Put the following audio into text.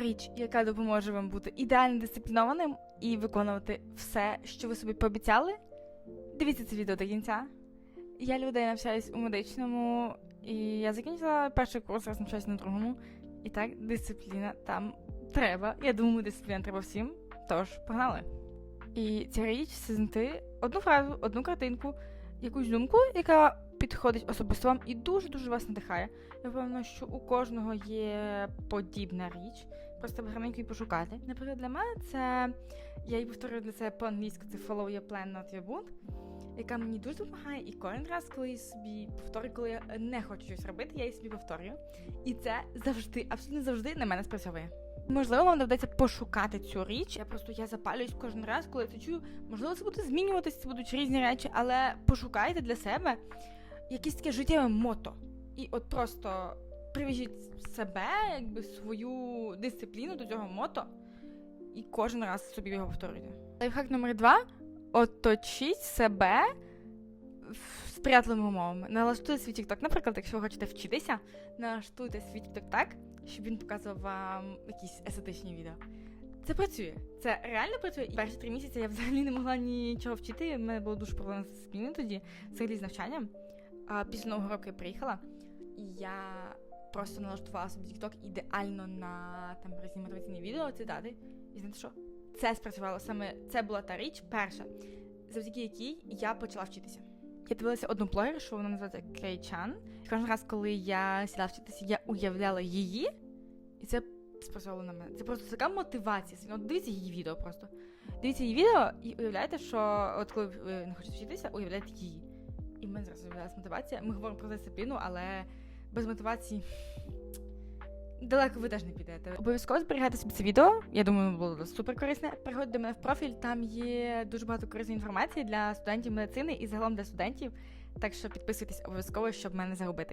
річ, яка допоможе вам бути ідеально дисциплінованим і виконувати все, що ви собі пообіцяли. Дивіться це відео до кінця. Я людей навчаюсь у медичному, і я закінчила перший курс, зараз навчаюсь на другому. І так, дисципліна там треба. Я думаю, дисципліна треба всім. Тож, погнали. І ця річ це знайти одну фразу, одну картинку, якусь думку, яка підходить особисто вам і дуже-дуже вас надихає. Я впевнена, що у кожного є подібна річ. Просто гарненько її пошукати. Наприклад, для мене це я її повторюю для себе по-англійськи, це follow your plan, not your book, яка мені дуже допомагає. І кожен раз, коли я собі повторюю, коли я не хочу щось робити, я її собі повторюю. І це завжди, абсолютно завжди на мене спрацьовує. Можливо, вам доведеться пошукати цю річ. Я просто я запалююсь кожен раз, коли це чую. Можливо, це буде змінюватися, це будуть різні речі, але пошукайте для себе якесь таке життєве мото. І от просто привіжіть себе, якби свою дисципліну до цього мото, і кожен раз собі його повторюйте. Лайфхак номер два: оточіть себе сприятливими умовами. Налаштуйте свій TikTok. Наприклад, якщо ви хочете вчитися, налаштуйте свій TikTok так, щоб він показував вам якісь естетичні відео. Це працює. Це реально працює. І перші три місяці я взагалі не могла нічого вчити. У мене було дуже проблемно з дисципліною тоді, взагалі з навчанням. А після нового року я приїхала, і я просто налаштувала собі TikTok ідеально на там різні мотиваційні відео, цитати. І знаєте що? Це спрацювало саме це була та річ, перша, завдяки якій я почала вчитися. Я дивилася одну блогершу, вона називається Крей Чан. Кожен раз, коли я сідала вчитися, я уявляла її, і це спрацювало на мене. Це просто така мотивація. От дивіться її відео просто. Дивіться її відео і уявляєте, що от коли ви не хочете вчитися, уявляєте її. І мене зараз з'явилася мотивація. Ми говоримо про дисципліну, але без мотивації далеко ви теж не підете. Обов'язково зберігайте собі це відео. Я думаю, було супер корисне. Приходьте до мене в профіль, там є дуже багато корисної інформації для студентів медицини і загалом для студентів. Так що підписуйтесь обов'язково, щоб мене загубити.